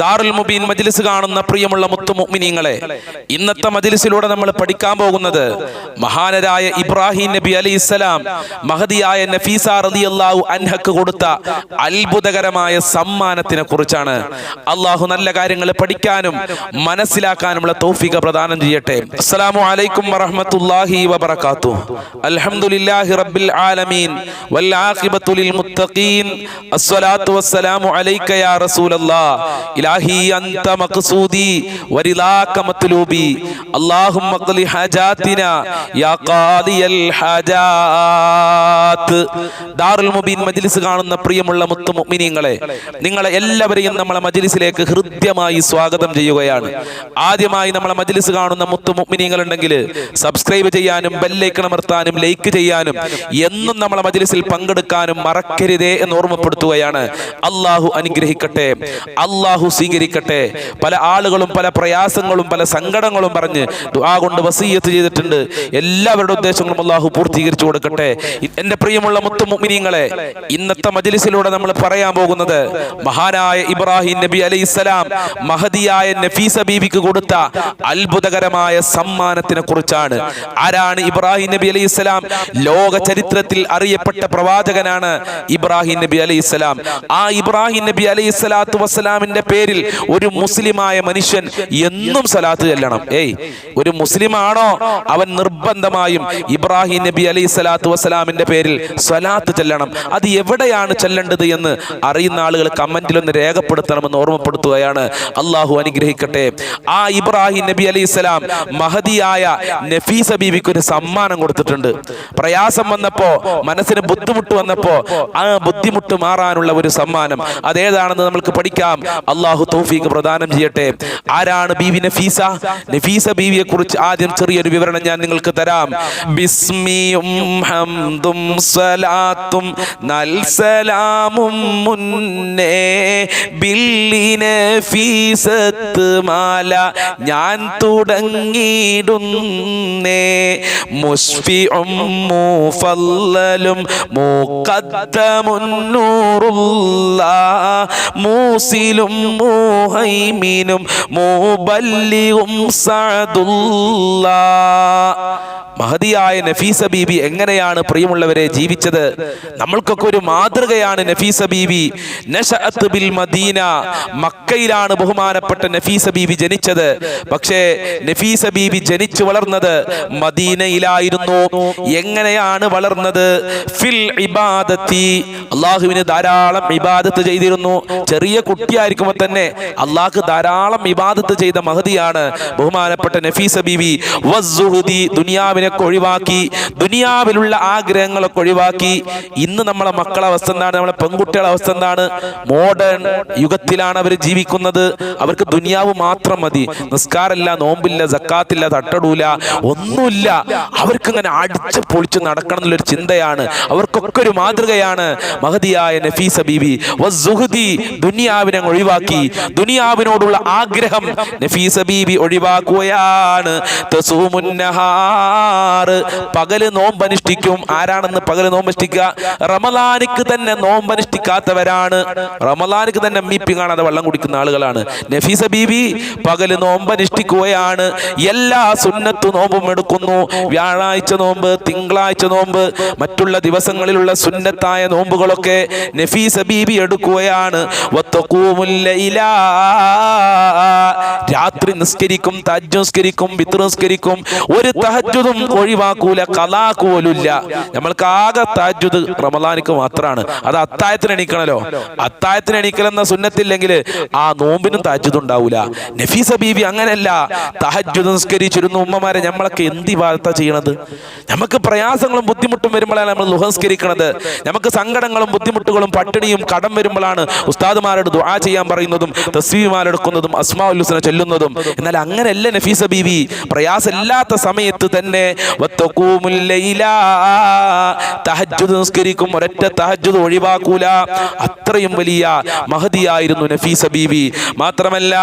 ദാറുൽ മുബീൻ മജ്ലിസ് കാണുന്ന പ്രിയമുള്ള മുത്തു മുഅ്മിനീങ്ങളെ ഇന്നത്തെ മജ്ലിസിലൂടെ നമ്മൾ പഠിക്കാൻ പോകുന്നത് മഹാനരായ ഇബ്രാഹിം നബി അലി ഇസ്ലാം മഹദിയായ നഫീസ റളിയല്ലാഹു അൻഹക്ക് കൊടുത്ത അത്ഭുതകരമായ സമ്മാനത്തിനെ കുറിച്ചാണ്. അള്ളാഹു നല്ല കാര്യങ്ങൾ പഠിക്കാനും മനസ്സിലാക്കാനുമുള്ള തൗഫീഖ് പ്രദാനം ചെയ്യട്ടെ. അസ്സലാമു അലൈക്കും വറഹ്മത്തുള്ളാഹി വബറകാത്തു അൽഹംദുലില്ലാഹി റബ്ബിൽ ആലമീൻ. വൽ ആഖിബത്തു ലിൽ മുത്തഖീൻ. അസ്സലാത്തു വസ്സലാമു അലൈക യാ റസൂലല്ലാഹ് ഇലാഹി അന്ത മഖ്സൂദി വരിലാക മത്ലൂബി അല്ലാഹുമ്മ ഖ്ലി ഹജാതിന യാ ഖാദിയൽ ഹജാത്ത്. ദാറുൽ മുബീൻ മജ്ലിസ് കാണുന്ന പ്രിയമുള്ള മുത്തു മുഅ്മിനീങ്ങളെ നിങ്ങളെ എല്ലാവരെയും നമ്മളെ മജ്ലിസിലേക്ക് ഹൃദ്യമായി സ്വാഗതം ചെയ്യുകയാണ്. ആദ്യമായി നമ്മളെ മജ്ലിസ് കാണുന്ന മുത്തു മുഅ്മിനീങ്ങൾ ഉണ്ടെങ്കിൽ സബ്സ്ക്രൈബ് ചെയ്യാനും ബെല്ലൈക്കൺ ലൈക്ക് ചെയ്യാനും എന്നും നമ്മളെ മജ്ലിസിൽ പങ്കെടുക്കാനും മറക്കരുതേ എന്ന് ഓർമ്മപ്പെടുത്തുകയാണ്. അള്ളാഹു അനുഗ്രഹിക്കട്ടെ. അള്ളാഹു സ്വീകരിക്കട്ടെ. പല ആളുകളും പല പ്രയാസങ്ങളും പല സങ്കടങ്ങളും പറഞ്ഞ് ദുആ കൊണ്ട് വസീയത്ത് ചെയ്തിട്ടുണ്ട്. എല്ലാവരുടെ ഉദ്ദേശങ്ങളും അള്ളാഹു പൂർത്തീകരിച്ചു കൊടുക്കട്ടെ. എന്റെ പ്രിയമുള്ള മുത്തു മുഅ്മിനീങ്ങളെ ഇന്നത്തെ മജ്ലിസിലൂടെ നമ്മൾ പറയാൻ പോകുന്നത് മഹാനായ ഇബ്രാഹിം നബി അലൈഹി സ്വലാം മഹദിയായ നഫീസ ബീവിക്ക് കൊടുത്ത അത്ഭുതകരമായ സമ്മാനത്തിനെ കുറിച്ചാണ്. ആരാണ് ഇബ്രാഹിം നബി അലൈഹി സ്വലാം? ലോക ചരിത്രത്തിൽ അറിയപ്പെട്ട പ്രവാചകനാണ് ഇബ്രാഹിം നബി അലൈഹി സ്വലാം. ആ ഇബ്രാഹിം നബി അലൈഹി സ്വലാത്തു വസ്സലാമിന്റെ പേരിൽ ഒരു മുസ്ലിമായ മനുഷ്യൻ എന്നും സലാത്ത് ചെല്ലണം. ഏയ് ഒരു മുസ്ലിമാണോ? അവൻ നിർബന്ധമായും ഇബ്രാഹിം നബി അലൈഹി സ്വലാത്തു വസ്സലാമിന്റെ പേരിൽ സ്വലാത്ത് ചെല്ലണം. അത് എവിടെയാണ് ചെല്ലേണ്ടത് എന്ന് അറിയുന്ന ആളുകൾ കമന്റിൽ ഒന്ന് രേഖപ്പെടുത്തണമെന്ന് ഓർമ്മപ്പെടുത്തുകയാണ്. അള്ളാഹു അനുഗ്രഹിക്കട്ടെ. ആ ഇബ്രാഹിം നബി അലൈഹി സ്വലാം മഹതിയായ നഫീസ ബീവിക്ക് ഒരു സമ്മാനം കൊടുത്തിട്ടുണ്ട്. പ്രയാസം വന്നപ്പോ മനസ്സിന് ബുദ്ധിമുട്ട് വന്നപ്പോ ആ ബുദ്ധിമുട്ട് മാറാനുള്ള ഒരു സമ്മാനം. അതേതാണെന്ന് നമുക്ക് പഠിക്കാം. അള്ളാഹു തൗഫീഖ് പ്രദാനം ചെയ്യട്ടെ. ആരാണ് ബീവി നഫീസ? നഫീസ ബീവിയെ കുറിച്ച് ആദ്യം ചെറിയൊരു വിവരണം ഞാൻ നിങ്ങൾക്ക് തരാം. ബിസ്മിയും ഹംദും സലാത്തും മാല ഞാൻ തുടങ്ങിയിടുന്നേ. മുസ്ഫിഉം മുഫല്ലലും മുഖദ്ദമുന്നൂറുള്ള മൂസിലും മുഹൈമിനും മുബല്ലിയും സഅദുള്ള മഹദിയായ നഫീസ ബീബി എങ്ങനെയാണ് പ്രിയമുള്ളവരെ ജീവിച്ചത്? നമ്മൾക്കൊക്കെ ഒരു മാതൃകയാണ് നഫീസ ബീബി ബിൽ മദീന. മക്കയിലാണ് ബഹുമാനപ്പെട്ട നഫീസ ബീബി ജനിച്ചത്. പക്ഷേ നഫീസ ബീബി ജനിച്ചു വളർന്നത് മദീനയിലായിരുന്നു. എങ്ങനെയാണ് വളർന്നത്? ഫിൽ ഇബാദത്തി. അള്ളാഹുവിന് ധാരാളം ഇബാദത്ത് ചെയ്തിരുന്നു. ചെറിയ കുട്ടിയായിരിക്കുമ്പോൾ തന്നെ അള്ളാഹ് ധാരാളം ഇബാദത്ത് ചെയ്ത മഹതിയാണ് ബഹുമാനപ്പെട്ട നഫീസ ബീബി വസ്സുഹുദി ദുനിയാവിനെ ഒഴിവാക്കി ദുനിയാവിലുള്ള ആഗ്രഹങ്ങളൊക്കെ ഒഴിവാക്കി ഇന്ന് നമ്മളെ മക്കളെ അവസ്ഥ എന്താണ്? നമ്മളെ പെൺകുട്ടികളെ അവസ്ഥ എന്താണ്? മോഡേൺ യുഗത്തിലാണ് അവർ ജീവിക്കുന്നത്. അവർക്ക് ദുനിയാവ് മാത്രം മതി. നിസ്കാരമില്ല നോമ്പില്ല ജക്കാത്തില്ല തട്ടടൂല ഒന്നുമില്ല. അവർക്ക് ഇങ്ങനെ അടിച്ച് പൊളിച്ച് നടക്കണം എന്നുള്ളൊരു ചിന്തയാണ്. അവർക്കൊക്കെ ഒരു മാതൃകയാണ്. മഹതിയായ നഫീസ ബീബി വസ്സുഹുദി ദുനിയാവിനെ ഒഴിവാക്കി. ദുനിയാവിനോടുള്ള ആഗ്രഹം നഫീസ ബീബി ഒഴിവാക്കുകയാണ്. തസൂമുന്നഹാറ് പകൽ നോമ്പനുഷ്ഠിക്കും. ആരാണെന്ന് പകൽ നോമ്പനുഷ്ഠിക്കുക? റമലാനിക്ക് തന്നെ നോമ്പനുഷ്ഠിക്കാത്തവരാണ്. റമലാനിക്ക് തന്നെ അമ്മീപ്പി കാണാതെ വെള്ളം കുടിക്കുന്ന ആളുകളാണ്. നഫീസ ബീബി പകൽ നോമ്പനുഷ്ഠിക്കുകയാണ്. എല്ലാ സുന്നത്തു നോമ്പും എടുക്കുന്നു. വ്യാഴാഴ്ച നോമ്പ് തിങ്കളാഴ്ച നോമ്പ് മറ്റുള്ള ദിവസങ്ങളിലുള്ള സുന്നത്തായ നോമ്പുകളൊക്കെ നഫീസ ബീബി എടുക്കുകയാണ്. രാത്രി നിസ്കരിക്കും തജ്ജ് നിസ്കരിക്കും വിത്ർ നിസ്കരിക്കും. ഒരു തഹജ്ജുദും ഒഴിവാക്കൂല കലാക്കൂലില്ല. നമ്മൾക്ക് ആകെ തഹജ്ജുദ് റമദാനിക്ക് മാത്രമാണ് അത് അത്തായത്തിന് എണീക്കണല്ലോ. അത്തായത്തിന് എണീക്കലെന്ന സുന്നത്തില്ലെങ്കിൽ ആ നോമ്പിനും തഹജ്ജുദ് ഉണ്ടാവൂല. നഫീസ ബീവി അങ്ങനെയല്ല തഹജ്ജുദ് നിസ്കരിച്ചിരുന്നു ഉമ്മമാരെ നമ്മളൊക്കെ എന്തി വാർത്ത ചെയ്യണത്? നമുക്ക് പ്രയാസങ്ങളും ബുദ്ധിമുട്ടും വരുമ്പോഴാണ് നമ്മൾ ലുഹംസ്കരിക്കണത് നമുക്ക് സങ്കടങ്ങളും ബുദ്ധിമുട്ടുകളും പട്ടിണിയും കടം വരുമ്പോഴാണ് ഉസ്താദുമാരോട് ദുആ ചെയ്യാൻ പറയുന്നതും തസ്വീമാരെടുക്കുന്നതും അസ്മാ ഹുസ്ന ചെല്ലുന്നതും. എന്നാൽ അങ്ങനെയല്ല നഫീസ ബീവി. പ്രയാസമില്ലാത്ത സമയത്ത് തന്നെ നിസ്കരിക്കും ഒരൊറ്റ തഹജ്ജുദ് ഒഴിവാക്കൂല. അത്രയും വലിയ മഹതിയായിരുന്നു നഫീസ ബീവി മാത്രമല്ല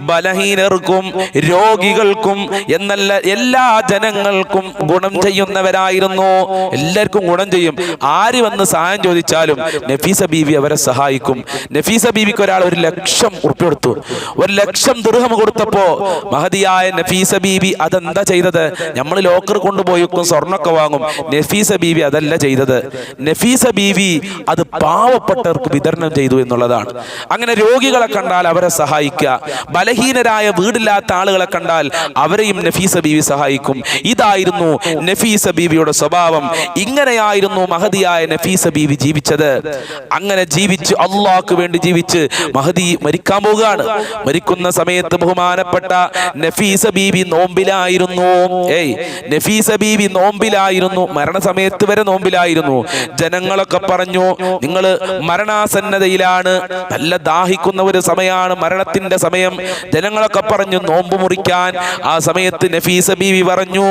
ബലഹീനർക്കും രോഗികൾക്കും എന്നല്ല എല്ലാ ജനങ്ങൾക്കും ഗുണം ചെയ്യുന്നവരായിരുന്നു എല്ലാവർക്കും ഗുണം ചെയ്യും ആര് വന്ന് സഹായം ചോദിച്ചാലും നഫീസ ബീവി അവരെ സഹായിക്കും നഫീസ ബീവിക്ക് ഒരാൾ ഒരു ലക്ഷം ഉറപ്പെടുത്തു ഒരു ലക്ഷം ദുർഹം കൊടുത്തു കൊടുത്തപ്പോ മഹതിയായ നഫീസ ബീബി അതെന്താ ചെയ്തത്? നമ്മൾ ലോക്കർ കൊണ്ടുപോയി സ്വർണൊക്കെ വാങ്ങും. നഫീസ ബീവി അതല്ല ചെയ്തത്. നഫീസ ബീവി അത് പാവപ്പെട്ടവർക്ക് വിതരണം ചെയ്തു എന്നുള്ളതാണ്. അങ്ങനെ രോഗികളെ കണ്ടാൽ അവരെ സഹായിക്കുക. ബലഹീനരായ വീടില്ലാത്ത ആളുകളെ കണ്ടാൽ അവരെയും നഫീസ ബീവി സഹായിക്കും. ഇതായിരുന്നു നഫീസ ബീവിയുടെ സ്വഭാവം. ഇങ്ങനെയായിരുന്നു മഹതിയായ നഫീസ ബീവി ജീവിച്ചത്. അങ്ങനെ ജീവിച്ച് അള്ളാഹ്ക്ക് വേണ്ടി ജീവിച്ച് മഹദി മരിക്കാൻ പോവുകയാണ്. മരിക്കുന്ന സമയത്ത് ബഹുമാനപ്പെട്ട നഫീസ ബീബി നോമ്പിലായിരുന്നു. ഏയ് നഫീസ ബീബി നോമ്പിലായിരുന്നു. മരണസമയത്ത് വരെ നോമ്പിലായിരുന്നു. ജനങ്ങളൊക്കെ പറഞ്ഞു നിങ്ങൾ മരണാസന്നതയിലാണ്. നല്ല ദാഹിക്കുന്ന ഒരു സമയമാണ്. മരണത്തിന്റെ സമയം. ജനങ്ങളൊക്കെ പറഞ്ഞു നോമ്പ് മുറിക്കാൻ. ആ സമയത്ത് നഫീസ ബീവി പറഞ്ഞു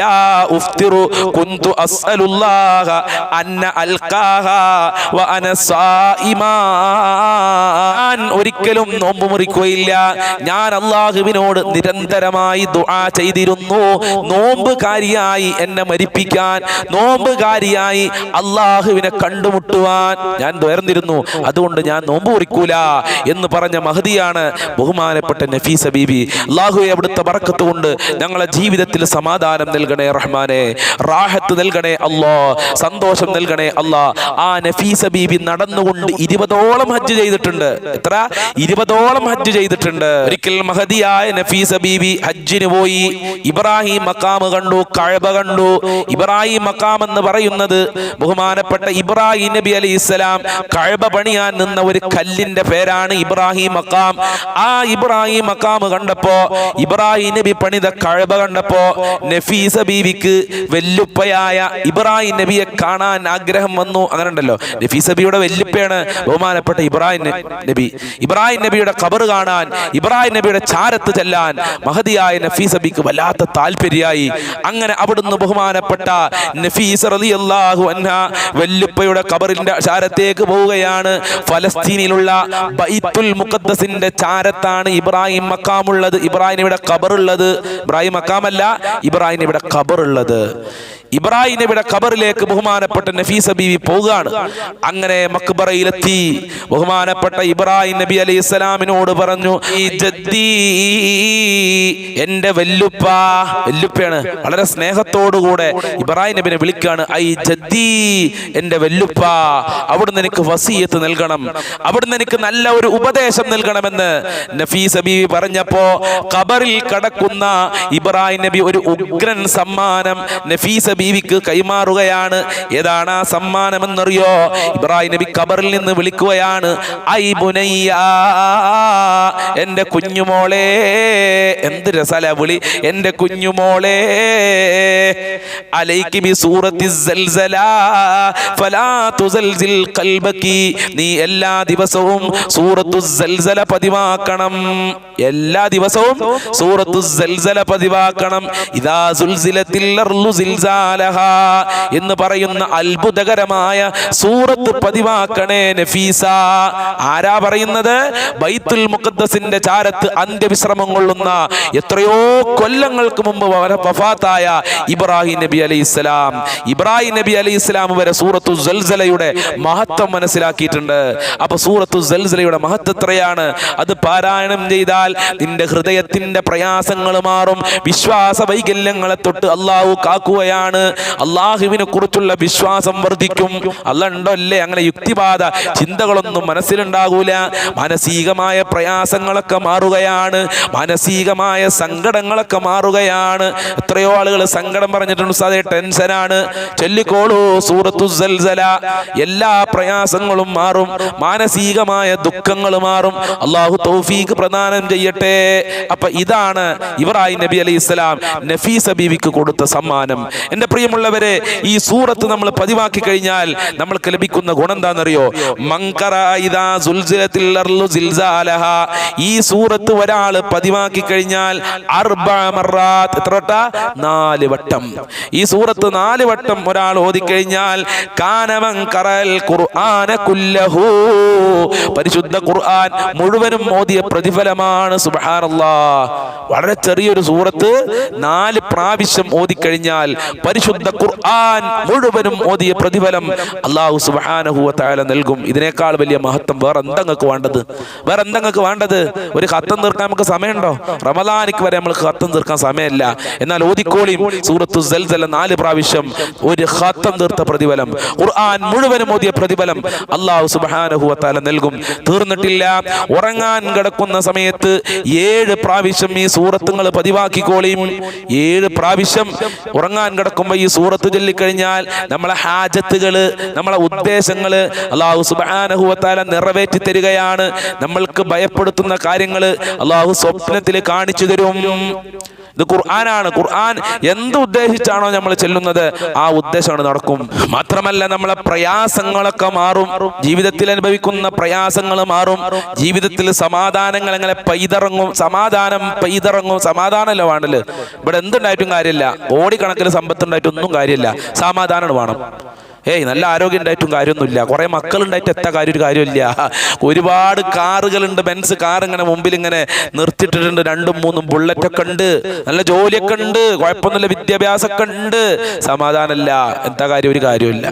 ലാ ഉഫ്തിറു കുന്തു അസ്അലുല്ലാഹ അന്ന അൽഖാഹ വ അന സായിമാൻ ഒരിക്കലും നോമ്പ് മുറിക്കുകയില്ല. ഞാൻ അള്ളാഹുവിനോട് നിരന്തരമായി ദുആ ചെയ്തിരുന്നു. നോമ്പുകാരിയായി എന്നെ മരിപ്പിക്കാൻ നോമ്പുകാരിയായി അള്ളാഹുവിനെ കണ്ടുമുട്ടുവാൻ ഞാൻ വേർന്നിരുന്നു അതുകൊണ്ട് ഞാൻ നോമ്പ് കുറിക്കൂല എന്ന് പറഞ്ഞ മഹതിയാണ് ബഹുമാനപ്പെട്ട നഫീസ ബീബി. അള്ളാഹുവെ അവിടുത്തെ ബറക്കത്ത് കൊണ്ട് ഞങ്ങളെ ജീവിതത്തിൽ സമാധാനം നൽകണേ റഹ്മാനെ. റാഹത്ത് നൽകണേ അല്ലോ സന്തോഷം നൽകണേ അല്ലാ ആ നഫീസ ബീബി നടന്നുകൊണ്ട് ഇരുപതോളം ഹജ്ജ് ചെയ്തിട്ടുണ്ട്. എത്ര? ഇരുപതോളം ഹജ്ജ് ചെയ്തിട്ടുണ്ട്. ഒരിക്കൽ മഹദിയായ നഫീസ ബീബി ഹജ്ജിന് പോയി. ഇബ്രാഹിം മക്കാമ് കണ്ടു കഴബ കണ്ടു. ഇബ്രാഹിം മക്കാം എന്ന് പറയുന്നത് ബഹുമാനപ്പെട്ട ഇബ്രാഹിം നബി അലി ഇസ്ലാം കഴബ പണിയാൻ നിന്ന ഒരു കല്ലിന്റെ പേരാണ് ഇബ്രാഹിം മക്കാം. ആ ഇബ്രാഹിം മക്കാമ് കണ്ടപ്പോ ഇബ്രാഹിം നബി പണിത കഴബ കണ്ടപ്പോ നഫീസ ബീവിക്ക് വെല്ലുപ്പയായ ഇബ്രാഹിം നബിയെ കാണാൻ ആഗ്രഹം വന്നു. അങ്ങനെ ഉണ്ടല്ലോ നഫീസ ബിയുടെ വെല്ലുപ്പയാണ് ബഹുമാനപ്പെട്ട ഇബ്രാഹിം നബി. ഇബ്രാഹിം നബിയുടെ കബർ കാണാൻ ഇബ്രാഹിം നബിയുടെ ചാരത്ത് ചെല്ലാൻ മഹതിയായ നഫീസ് അബിക്ക് വല്ലാത്ത താല്പര്യായി അങ്ങനെ അവിടുന്ന് ബഹുമാനപ്പെട്ട നഫീസ് അള്ളാഹു അന്ന വെല്ലുപ്പയുടെ കബറിന്റെ ചാരത്തേക്ക് പോവുകയാണ്. ഫലസ്തീനിലുള്ള ബൈത്തുൽ മുഖദ്ദസിന്റെ ചാരത്താണ് ഇബ്രാഹിം മക്കാമുള്ളത് ഇബ്രാഹിം ഇവിടെ കബറുള്ളത് ഇബ്രാഹിം മക്കാമല്ല ഇബ്രാഹിം ഇവിടെ ഖബറുള്ളത്. ഇബ്രാഹിം നബിയുടെ ഖബറിലേക്ക് ബഹുമാനപ്പെട്ട നഫീസ ബീവി പോവുകയാണ്. അങ്ങനെ മക്ബറയിലെത്തി. ബഹുമാനപ്പെട്ട ഇബ്രാഹിം നബി അലൈഹി ഇസ്ലാമിനോട് പറഞ്ഞു ഈ ജദ്ദീ എന്റെ വെല്ലുപ്പ. വെല്ലുപ്പയാണ്. വളരെ സ്നേഹത്തോടുകൂടെ ഇബ്രാഹിം നബിനെ വിളിക്കാണ് ഐ ജദ്ദി എന്റെ വെല്ലുപ്പ. അവിടുന്ന് എനിക്ക് വസീയത്ത് നൽകണം. അവിടുന്ന് എനിക്ക് നല്ല ഒരു ഉപദേശം നൽകണമെന്ന് നഫീസ ബീവി പറഞ്ഞപ്പോ ഖബറിൽ കടക്കുന്ന ഇബ്രാഹിം നബി ഒരു ഉഗ്രൻ സമ്മാനം നഫീസ ബീവിക്ക് കൈമാറുകയാണ്. ഏതാണ് ആ സമ്മാനം എന്നറിയോ ഇബ്രാഹിം നബി ഖബറിൽ നിന്ന് വിളിക്കുകയാണ്. ഐ ബുനയ്യ എന്റെ കുഞ്ഞുമോളെ എന്ത് രസല വിളി. എന്റെ കുഞ്ഞുമോളെ അലൈക്ക് ബി സൂറത്തി ഫലാ തുസൽസിൽ ഖൽബകി നീ എല്ലാ ദിവസവും സൂറത്തു സൽസല പതിവാക്കണം. എല്ലാ ദിവസവും സൂറത്തു സൽസല പതിവാക്കണം. ഇദാ സുൽസിലത്തിൽ അർളു സിൽസാലഹ എന്ന് പറയുന്ന അത്ഭുതകരമായ സൂറത്ത് പതിവാക്കണേ നഫീസ. ആരാ പറയുന്നത്? ബൈത്തുൽ മുഖദ്ദസിന്റെ ചാരത്ത് അന്ത്യവിശ്രമം കൊള്ളുന്ന എത്രയോ കൊല്ലങ്ങൾക്ക് മുമ്പ് വഫാത്തായ ഇബ്രാഹിം നബി അലൈഹി ഇസ്ലാം ഇബ്രാഹിം നബി അലൈഹി ഇസ്ലാം വരെ സൂറത്തു സൽസലയുടെ മഹത്വം മനസ്സിലാക്കിയിട്ടുണ്ട്. അപ്പൊ സൂറത്തു സൽസലയുടെ മഹത്വം എത്രയാണ്? അത് പാരായണം ചെയ്താൽ നിന്റെ ഹൃദയത്തിന്റെ പ്രയാസങ്ങൾ മാറും. വിശ്വാസ വൈകല്യങ്ങളെ തൊട്ട് അള്ളാഹു കാക്കുകയാണ്. അള്ളാഹുവിനെ കുറിച്ചുള്ള വിശ്വാസം വർദ്ധിക്കും. അല്ല ഉണ്ടോ അല്ലേ അങ്ങനെ യുക്തിവാദ ചിന്തകളൊന്നും മനസ്സിലുണ്ടാകൂല. മാനസികമായ പ്രയാസങ്ങളൊക്കെ മാറുകയാണ്. മാനസികമായ സങ്കടങ്ങളൊക്കെ മാറുകയാണ്. എത്രയോ ആളുകൾ സങ്കടം പറഞ്ഞിട്ടുണ്ട് സാധേ ടെൻഷനാണ്. ചൊല്ലിക്കോളൂ സൂറത്തു എല്ലാ പ്രയാസങ്ങളും മാറും. മാനസികമായ ദുഃഖങ്ങൾ മാറും. അള്ളാഹു തൗഫീഖ് പ്രദാനം ചെയ്യട്ടെ. അപ്പൊ ഇതാണ് ഇബ്രാഹിം നബി അലൈഹി ഇസ്ലാം നഫീസ ബീവിക്ക് കൊടുത്ത സമ്മാനം. എന്റെ പ്രിയമുള്ളവരെ ഈ സൂറത്ത് നമ്മൾ പതിവാക്കി കഴിഞ്ഞാൽ നമ്മൾക്ക് ലഭിക്കുന്ന ഗുണം എന്താണെന്നറിയോ. ഈ സൂറത്ത് ഒരാൾ പതിവാക്കി കഴിഞ്ഞാൽ എത്ര നാല് വട്ടം. ഈ സൂറത്ത് നാല് വട്ടം ഒരാൾ ഓതിക്കഴിഞ്ഞാൽ കറൽ ഖുർആന പരിശുദ്ധ ഖുർആൻ മുഴുവനും ഓതിയ പ്രതിഫലമാണ്. വളരെ ചെറിയൊരു സൂറത്ത് നാല് പ്രാവശ്യം ഓതിക്കഴിഞ്ഞാൽ പരിശുദ്ധ ഖുർആൻ മുഴുവനും ഓതിയ പ്രതിഫലം അള്ളാഹു സുബ്ഹാനഹു വതആല നൽകും. ഇതിനേക്കാൾ വലിയ മഹത്വം വേറെ എന്തെങ്ങൾക്ക് വേണ്ടത്? വേറെ എന്തെങ്ങൾക്ക് വേണ്ടത്? ഒരു ഹത്തം തീർക്കാൻ നമുക്ക് സമയമുണ്ടോ? റമദാനിക്ക് വരെ നമ്മൾ ഹത്തം തീർക്കാൻ സമയമില്ല. എന്നാൽ ഓതിക്കോളിയും സൂറത്തു സൽസല നാല് പ്രാവശ്യം ഒരു ഹത്തം തീർത്ത പ്രതിഫലം. ഖുർആൻ മുഴുവനും ഓതിയ പ്രതിഫലം അള്ളാഹു സുബ്ഹാനഹു വതആല നൽകും. തീർന്നിട്ടില്ല. ഉറങ്ങാൻ കിടക്കുന്ന സമയത്ത് ഏഴ് പ്രാവശ്യം ഈ സൂറത്തുങ്ങൾ പതിവാക്കിക്കോളിയും ഏഴ് പ്രാവശ്യം ഉറങ്ങാൻ കിടക്കുമ്പോൾ ഈ സൂറത്ത് ചൊല്ലിക്കഴിഞ്ഞാൽ നമ്മളെ ഹാജത്തുകൾ നമ്മളെ ഉദ്ദേശങ്ങൾ അള്ളാഹു സുബാനഹുവത്താല നിറവേറ്റി തരികയാണ്. നമ്മൾക്ക് ഭയപ്പെടുത്തുന്ന കാര്യങ്ങൾ അള്ളാഹു സ്വപ്നത്തിൽ കാണിച്ചു തരും. ഇത് ഖുർആനാണ്. ഖുർആൻ എന്ത് ഉദ്ദേശിച്ചാണോ നമ്മൾ ചെല്ലുന്നത് ആ ഉദ്ദേശമാണ് നടക്കും. മാത്രമല്ല നമ്മളെ പ്രയാസങ്ങളൊക്കെ മാറും. ജീവിതത്തിൽ അനുഭവിക്കുന്ന പ്രയാസങ്ങൾ മാറും. ജീവിതത്തിൽ സമാധാനങ്ങൾ എങ്ങനെ പൈതറങ്ങും സമാധാനം പൈതറങ്ങും സമാധാനമല്ല വേണ്ടൽ ഇവിടെ എന്തുണ്ടായിട്ടും കാര്യമില്ല. കോടിക്കണക്കിന് സമ്പത്ത് ഉണ്ടായിട്ടൊന്നും കാര്യമില്ല. സമാധാനം വേണം. ഏയ് നല്ല ആരോഗ്യം ഉണ്ടായിട്ടും കാര്യമൊന്നുമില്ല. കുറെ മക്കളുണ്ടായിട്ട് എത്ര കാര്യം ഒരു കാര്യമില്ല. ഒരുപാട് കാറുകളുണ്ട് ബെൻസ് കാർ ഇങ്ങനെ മുമ്പിൽ ഇങ്ങനെ നിർത്തിയിട്ടിട്ടുണ്ട്. രണ്ടും മൂന്നും ബുള്ളറ്റ് ഒക്കെ ഉണ്ട്. നല്ല ജോലിയൊക്കെ ഉണ്ട്. കുഴപ്പമൊന്നുമില്ല. വിദ്യാഭ്യാസമൊക്കെ ഉണ്ട്. സമാധാനമല്ല. എന്താ കാര്യം? ഒരു കാര്യമില്ല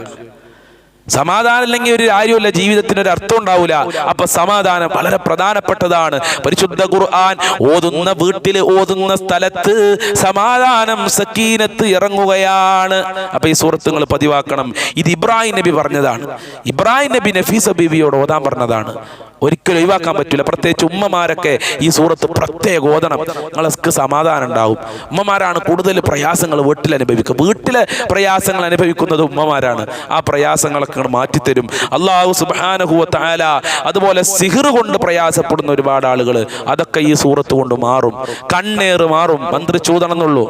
സമാധാനം ഇല്ലെങ്കിൽ ഒരു കാര്യമില്ല ജീവിതത്തിന് ഒരു അർത്ഥം ഉണ്ടാവില്ല അപ്പൊ സമാധാനം വളരെ പ്രധാനപ്പെട്ടതാണ്. പരിശുദ്ധ ഖുർആൻ ഓതുന്ന വീട്ടിൽ ഓതുന്ന സ്ഥലത്ത് സമാധാനം സക്കീനത്ത് ഇറങ്ങുകയാണ്. അപ്പൊ ഈ സുഹൃത്തുങ്ങൾ പതിവാക്കണം. ഇത് ഇബ്രാഹിം നബി പറഞ്ഞതാണ്. ഇബ്രാഹിം നബി നഫീസ ബീവിയോട് ഓതാൻ പറഞ്ഞതാണ്. ഒരിക്കലും ഒഴിവാക്കാൻ പറ്റില്ല. പ്രത്യേകിച്ച് ഉമ്മമാരൊക്കെ ഈ സൂറത്ത് പ്രത്യേക ഓതണം. നിങ്ങൾക്ക് സമാധാനം ഉണ്ടാവും. ഉമ്മമാരാണ് കൂടുതൽ പ്രയാസങ്ങൾ വീട്ടിൽ അനുഭവിക്കുക. വീട്ടിലെ പ്രയാസങ്ങൾ അനുഭവിക്കുന്നത് ഉമ്മമാരാണ്. ആ പ്രയാസങ്ങളൊക്കെ മാറ്റിത്തരും. അള്ളാഹു സുബാനഹുവ താല അതുപോലെ സിഹിർ കൊണ്ട് പ്രയാസപ്പെടുന്ന ഒരുപാട് ആളുകൾ അതൊക്കെ ഈ സൂറത്ത് കൊണ്ട് മാറും. കണ്ണേറ് മാറും. മന്ത്രി ചൂതണമെന്നുള്ളൂ.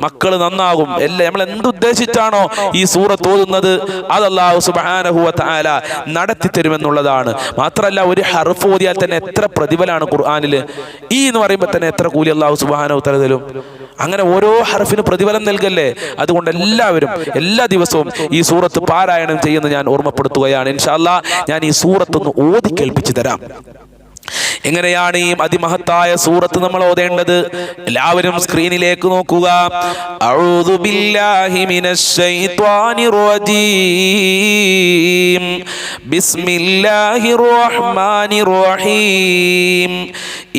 മക്കൾ നന്നാകും. എല്ലാം നമ്മൾ എന്തുദ്ദേശിച്ചാണോ ഈ സൂറത്ത് ഓതുന്നത്. അത് അള്ളാഹു സുബാനഹുവ താല നടത്തി തരുമെന്നുള്ളതാണ് മാത്രമല്ല ഒരു ഹർഫ് ഓതിയാൽ തന്നെ എത്ര പ്രതിഫലാണ് ഖുർആാനിൽ ഈ എന്ന് പറയുമ്പോൾ തന്നെ എത്ര കൂലി അള്ളാഹു സുബാന തല തരും. അങ്ങനെ ഓരോ ഹർഫിന് പ്രതിഫലം നൽകല്ലേ? അതുകൊണ്ട് എല്ലാവരും എല്ലാ ദിവസവും ഈ സൂറത്ത് പാരായണം ചെയ്യുന്ന ഞാൻ ഓർമ്മപ്പെടുത്തുകയാണ്. ഇൻഷാല്ലാ ഞാൻ ഈ സൂറത്തൊന്ന് ഓതി കേൾപ്പിച്ചു തരാം. എങ്ങനെയാണ് ഈ അതിമഹത്തായ സൂറത്ത് നമ്മൾ ഓതേണ്ടത് എല്ലാവരും സ്ക്രീനിലേക്ക് നോക്കുക അഊദു ബില്ലാഹി മിനശ് ശൈത്വാനിർ റജീം ബിസ്മില്ലാഹിർ റഹ്മാനിർ റഹീം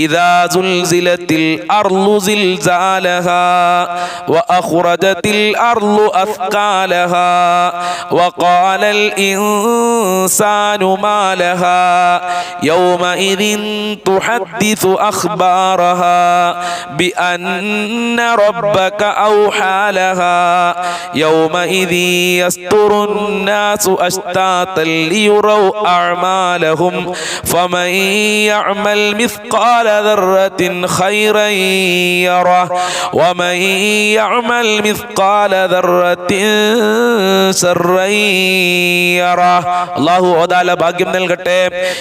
ഇദാ സുൽസിലത്തിൽ അർളു സിൽസാലഹാ വഅഖ്റജത്തിൽ അർളു അസ്കാലഹാ وقال الإنسان ما لها يومئذ تحدث أخبارها بأن ربك أوحى لها يومئذ يستر الناس أشتاتا ليروا أعمالهم فمن يعمل مثقال ذرة خيرا يره ومن يعمل مثقال ذرة شرا يره അള്ളാഹു ഓതാല ഭാഗ്യം നൽകട്ടെ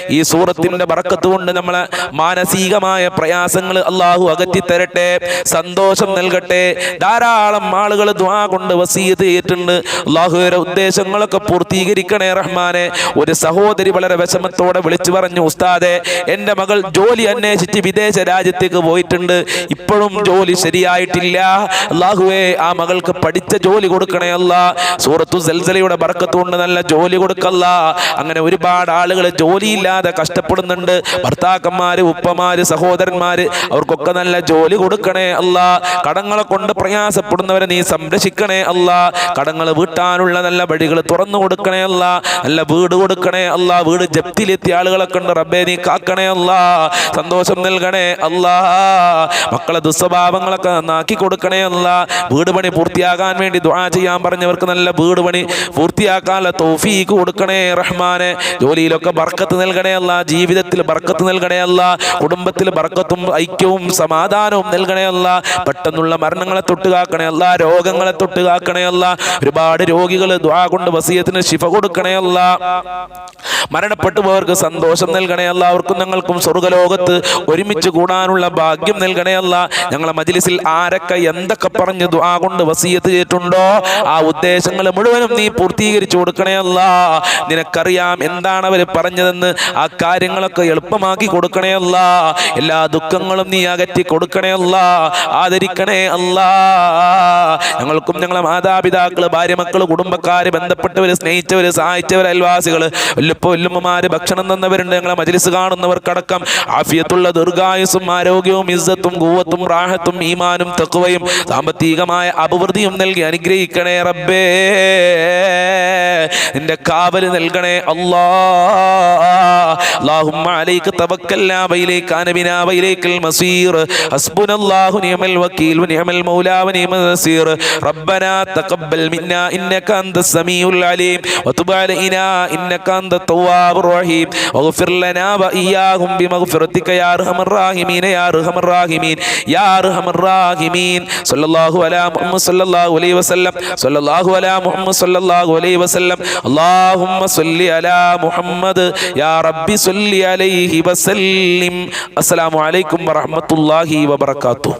ഈ സൂറത്തിന്റെ ബറക്കത്ത് കൊണ്ട് നമ്മളെ മാനസികമായ പ്രയാസങ്ങൾ അള്ളാഹു അകറ്റി തരട്ടെ സന്തോഷം നൽകട്ടെ. ധാരാളം ആളുകൾ ദ്വാ കൊണ്ട് വസീത് ചെയ്തിട്ടുണ്ട് അള്ളാഹുവിന്റെ ഉദ്ദേശങ്ങളൊക്കെ പൂർത്തീകരിക്കണേ റഹ്മാനെ. ഒരു സഹോദരി വളരെ വിഷമത്തോടെ വിളിച്ചു പറഞ്ഞു ഉസ്താദെ എന്റെ മകൾ ജോലി അന്വേഷിച്ച് വിദേശ രാജ്യത്തേക്ക് പോയിട്ടുണ്ട്. ഇപ്പോഴും ജോലി ശരിയായിട്ടില്ല. അള്ളാഹുവെ ആ മകൾക്ക് പഠിച്ച ജോലി കൊടുക്കണേ അല്ല. സൂറത്തു സൽസലയുടെ ബർക്കത്തുകൊണ്ട് നല്ല ജോലി കൊടുക്കല്ല. അങ്ങനെ ഒരുപാട് ആളുകൾ ജോലിയില്ലാതെ കഷ്ടപ്പെടുന്നുണ്ട്. ഭർത്താക്കന്മാര് ഉപ്പമാര് സഹോദരന്മാര് അവർക്കൊക്കെ നല്ല ജോലി കൊടുക്കണേ അല്ല. കടങ്ങളെ കൊണ്ട് പ്രയാസപ്പെടുന്നവരെ നീ സംരക്ഷിക്കണേ അല്ല. കടങ്ങൾ വീട്ടാനുള്ള നല്ല വഴികൾ തുറന്നു കൊടുക്കണേ അല്ല. നല്ല വീട് കൊടുക്കണേ അല്ല. വീട് ജപ്തിയിലെത്തിയ ആളുകളെ കൊണ്ട് റബ്ബെ നീ കാക്കണേ അല്ല. സന്തോഷം നൽകണേ അല്ല. മക്കളെ ദുസ്വഭാവങ്ങളൊക്കെ നന്നാക്കി കൊടുക്കണേ അല്ല. വീട് പണി പൂർത്തിയാകാൻ വേണ്ടി ദുആ ചെയ്യാൻ പറഞ്ഞവർക്ക് നല്ല വീട് പണി പൂർത്തിയാക്കാനുള്ള തോഫീക്ക് കൊടുക്കണേ റഹ്മാനെ. ജോലിയിലൊക്കെ ബർക്കത്ത് നൽകണേ അല്ല. ജീവിതത്തിൽ ബർക്കത്ത് നൽകണേ അല്ല. കുടുംബത്തിൽ ബർക്കത്തും ഐക്യവും സമാധാനവും നൽകണേ അല്ല. പെട്ടെന്നുള്ള മരണങ്ങളെ തൊട്ട് കാക്കണേ അല്ല. രോഗങ്ങളെ തൊട്ട് കാക്കണേ അല്ല. ഒരുപാട് രോഗികൾ ദ്വാ കൊണ്ട് വസീയത്തിന് ശിഫ കൊടുക്കണേ അല്ല. മരണപ്പെട്ടു പോയവർക്ക് സന്തോഷം നൽകണേ അല്ല. അവർക്കും ഞങ്ങൾക്കും സ്വർഗലോകത്ത് ഒരുമിച്ച് കൂടാനുള്ള ഭാഗ്യം നൽകണേ അല്ല. ഞങ്ങളെ മജിലിസിൽ ആരൊക്കെ എന്തൊക്കെ പറഞ്ഞ് ദുആ കൊണ്ട് വസീയത്ത് ചെയ്തിട്ടുണ്ടോ ആ ഉദ്ദേശങ്ങൾ മുഴുവനും നീ പൂർത്തീകരിച്ചു കൊടുക്കണേ അല്ല. നിനക്കറിയാം എന്താണ് അവർ പറഞ്ഞതെന്ന്. ആ കാര്യങ്ങളൊക്കെ എളുപ്പമാക്കി കൊടുക്കണേ അല്ല. എല്ലാ ദുഃഖങ്ങളും നീ അകറ്റി കൊടുക്കണേ അല്ല. ആദരിക്കണേ അല്ല. ഞങ്ങൾക്കും ഞങ്ങളെ മാതാപിതാക്കൾ ഭാര്യമക്കൾ കുടുംബക്കാർ ബന്ധപ്പെട്ടവർ സ്നേഹിച്ചവർ സഹായിച്ചവർ അയൽവാസികൾ വല്ലപ്പോ വല്ലുമ്മമാര് ഭക്ഷണം തന്നവരുണ്ട്. ഞങ്ങളെ മജലിസ് കാണുന്നവർക്കടക്കം ആഫിയത്തുള്ള ദീർഘായുസും ആരോഗ്യവും ഇസ്സത്തും കൂവത്തും റാഹത്തും ഈമാനും തക്കുവയും സാമ്പത്തികമായ അഭിവൃദ്ധിയും നൽകി അനുഗ്രഹിക്കണേ റബ്ബേ. നിന്റെ കാവൽ നൽകണേ അല്ലാഹുമ്മ അലൈക്ക് തവക്ക توكلنا وإليك أنبنا وإليك المصير حسبنا الله ونعم الوكيل ونعم المولى ونعم النصير ربنا تقبل منا إنك أنت السميع العليم وتب علينا إنك أنت التواب الرحيم واغفر لنا وإياهم بمغفرتك يا أرحم الراحمين يا أرحم الراحمين يا أرحم الراحمين صلى الله على محمد صلى الله عليه وسلم صلى الله على محمد صلى الله عليه وسلم اللهم صل على محمد يا ربي صل عليه وسلم. السلام عليكم ورحمة الله وبركاته.